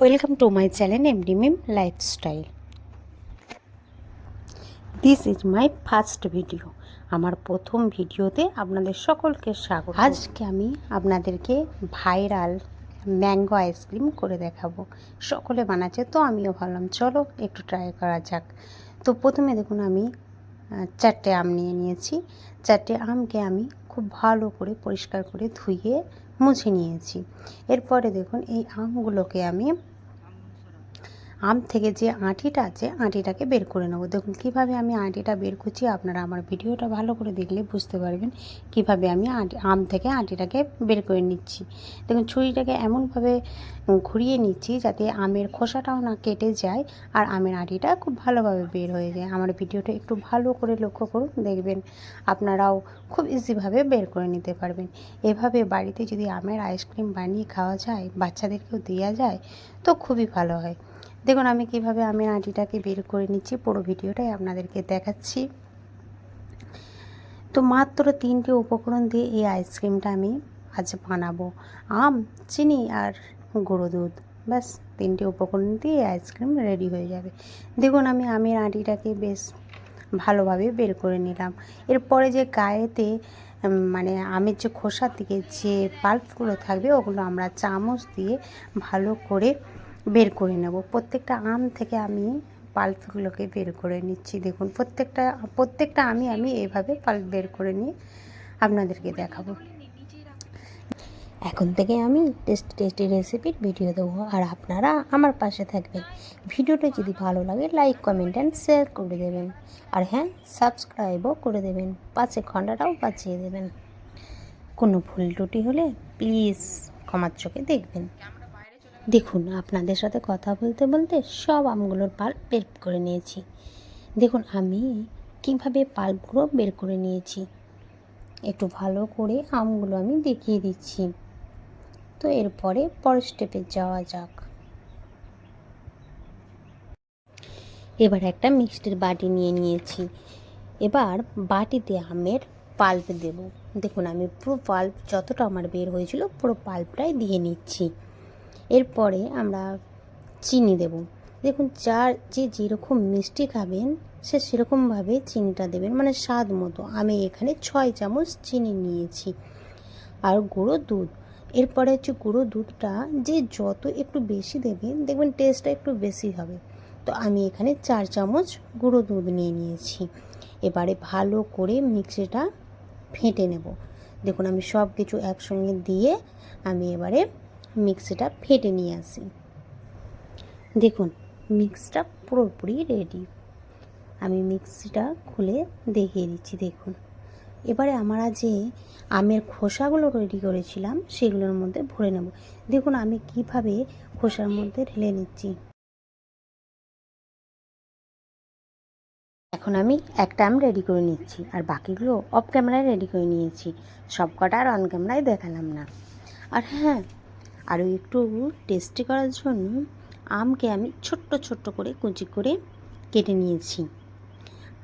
Welcome to my channel MD Mim lifestyle this is my first video আমার প্রথম ভিডিওতে আপনাদের সকলকে স্বাগত। আজকে আমি আপনাদেরকে ভাইরাল ম্যাঙ্গো আইসক্রিম করে দেখাবো। সকলে বানাচ্ছে, তো আমিও ভাবলাম, চলো একটু ট্রাই করা যাক। তো প্রথমে দেখুন, আমি চারটে আম নিয়ে নিয়েছি। চারটে আমকে আমি খুব ভালো করে পরিষ্কার করে ধুয়ে মুছে নিয়েছি। এরপরে দেখুন এই আমগুলোকে আমি আম থেকে যে আঁটিটা আছে, আঁটিটাকে বের করে নেব। দেখুন, কীভাবে আমি আঁটিটা বের করছি, আপনারা আমার ভিডিওটা ভালো করে দেখলে বুঝতে পারবেন কীভাবে আমি আম থেকে আঁটিটাকে বের করে নিচ্ছি। দেখুন, ছুরিটাকে এমনভাবে ঘুরিয়ে নিচ্ছি যাতে আমের খোসাটাও না কেটে যায় আর আমের আঁটিটা খুব ভালোভাবে বের হয়ে যায়। আমার ভিডিওটা একটু ভালো করে লক্ষ্য করুন, দেখবেন আপনারাও খুব ইজিভাবে বের করে নিতে পারবেন। এভাবে বাড়িতে যদি আমের আইসক্রিম বানিয়ে খাওয়া যায়, বাচ্চাদেরকেও দেওয়া যায়, তো খুবই ভালো হয়। দেখুন, আমি কীভাবে আমের আঁটিটাকে বের করে নিচ্ছি, পুরো ভিডিওটাই আপনাদেরকে দেখাচ্ছি। তো মাত্র তিনটে উপকরণ দিয়ে এই আইসক্রিমটা আমি আজ বানাবো। আম, চিনি আর গুঁড়ো দুধ। ব্যাস, তিনটে উপকরণ দিয়ে আইসক্রিম রেডি হয়ে যাবে। দেখুন, আমি আমের আঁটিটাকে বেশ ভালোভাবে বের করে নিলাম। এরপরে যে গায়েতে মানে আমের যে খোসার দিকে যে পাল্পগুলো থাকবে, ওগুলো আমরা চামচ দিয়ে ভালো করে বের করে নেব। প্রত্যেকটা আম থেকে আমি পাল্পগুলোকে বের করে নিচ্ছি। দেখুন, প্রত্যেকটা প্রত্যেকটা আমি আমি এভাবে পাল্প বের করে নিয়ে আপনাদেরকে দেখাবো। এখন থেকে আমি টেস্টি টেস্টি রেসিপির ভিডিও দেবো। আর আপনারা আমার পাশে থাকবেন। ভিডিওটা যদি ভালো লাগে, লাইক, কমেন্ট অ্যান্ড শেয়ার করে দেবেন। আর হ্যাঁ সাবস্ক্রাইবও করে দেবেন। পাশে খণ্ডাটাও বাঁচিয়ে দেবেন। কোনো ভুল ত্রুটি হলে প্লিজ ক্ষমার চোখে দেখবেন। দেখুন, আপনাদের সাথে কথা বলতে বলতে সব আমগুলোর পাল্প বের করে নিয়েছি। দেখুন, আমি কীভাবে পাল্পগুলো বের করে নিয়েছি। একটু ভালো করে আমগুলো আমি দেখিয়ে দিচ্ছি। তো এরপরে পরের স্টেপে যাওয়া যাক। এবার একটা মিক্সডের বাটি নিয়ে নিয়েছি। এবার বাটিতে আমের পাল্প দেব। দেখুন, আমি পুরো পাল্প যতটা আমার বের হয়েছিল পুরো পাল্পটাই দিয়ে নিচ্ছি। এরপরে আমরা চিনি দেব। দেখুন, যার যে যেরকম মিষ্টি খাবেন, সে সেরকমভাবে চিনিটা দেবেন। মানে স্বাদ মতো। আমি এখানে ছয় চামচ চিনি নিয়েছি। আর গুঁড়ো দুধ। এরপরে হচ্ছে গুঁড়ো দুধটা যে যত একটু বেশি দেবেন, দেখবেন টেস্টটা একটু বেশি হবে। তো আমি এখানে চার চামচ গুঁড়ো দুধ নিয়ে নিয়েছি। এবারে ভালো করে মিক্সিটা ফেটে নেব। দেখুন, আমি সব কিছু একসঙ্গে দিয়ে আমি এবারে মিক্সিটা ফেটে নিয়ে আসি। দেখুন, মিক্সটা পুরোপুরি রেডি আমি মিক্সিটা খুলে দেখিয়ে দিচ্ছি, দেখুন। এবারে আমরা যে আমের খোসাগুলো রেডি করেছিলাম, সেগুলোর মধ্যে ভরে নেব। দেখুন, আমি কীভাবে খোসার মধ্যে ঢেলে নিচ্ছি। এখন আমি একটা আম রেডি করে নিচ্ছি, আর বাকিগুলো অফ ক্যামেরায় রেডি করে নিয়েছি। সব কটা আর অন ক্যামেরায় দেখালাম না। আর হ্যাঁ আরও একটু টেস্টি করার জন্য আমকে আমি ছোট্ট ছোট্ট করে কুচি করে কেটে নিয়েছি।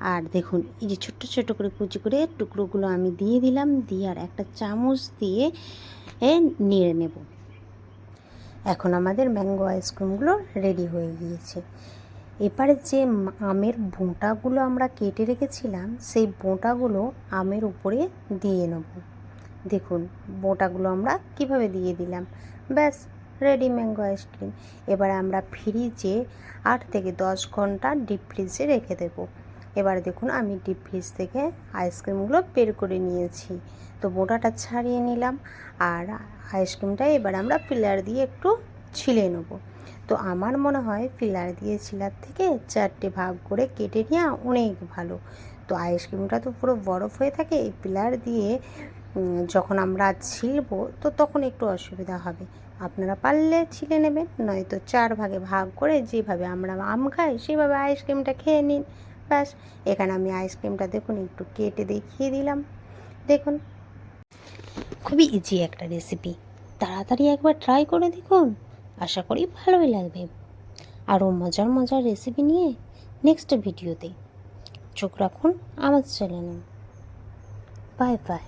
আর দেখুন, এই যে ছোট্ট ছোট্ট করে কুচি করে টুকরোগুলো আমি দিয়ে দিলাম, দিয়ে আর একটা চামচ দিয়ে, এ, নেড়ে নেব। এখন আমাদের ম্যাঙ্গো আইসক্রিমগুলো রেডি হয়ে গিয়েছে। এবারে যে আমের বোঁটাগুলো আমরা কেটে রেখেছিলাম, সেই বোঁটাগুলো আমের উপরে দিয়ে নেব। দেখুন, বোঁটাগুলো আমরা কীভাবে দিয়ে দিলাম। ব্যাস রেডি ম্যাঙ্গো আইসক্রিম এবার আমরা ফ্রিজে আট থেকে দশ ঘণ্টা ডিপ ফ্রিজে রেখে দেবো। এবার দেখুন, আমি ডিপ ফ্রিজ থেকে আইসক্রিমগুলো বের করে নিয়েছি। তো বোঁটাটা ছাড়িয়ে নিলাম আর আইসক্রিমটা এবার আমরা পিলার দিয়ে একটু ছিলে নেব। তো আমার মনে হয় পিলার দিয়ে ছিলার থেকে চারটে ভাগ করে কেটে নেওয়া অনেক ভালো। তো আইসক্রিমটা তো পুরো বরফ হয়ে থাকে, এই পিলার দিয়ে যখন আমরা ছিলবো, তো তখন একটু অসুবিধা হবে। আপনারা পারলে ছিলে নেবেন, নয়তো চার ভাগে ভাগ করে যেভাবে আমরা আম খাই, সেভাবে আইসক্রিমটা খেয়ে নিন। ব্যাস, এখানে আমি আইসক্রিমটা দেখুন, একটু কেটে দেখিয়ে দিলাম। দেখুন, খুবই ইজি একটা রেসিপি তাড়াতাড়ি একবার ট্রাই করে দেখুন। আশা করি ভালোই লাগবে। আরও মজার মজার রেসিপি নিয়ে নেক্সট ভিডিওতে চোখ রাখুন আমার চ্যানেলে। Bye bye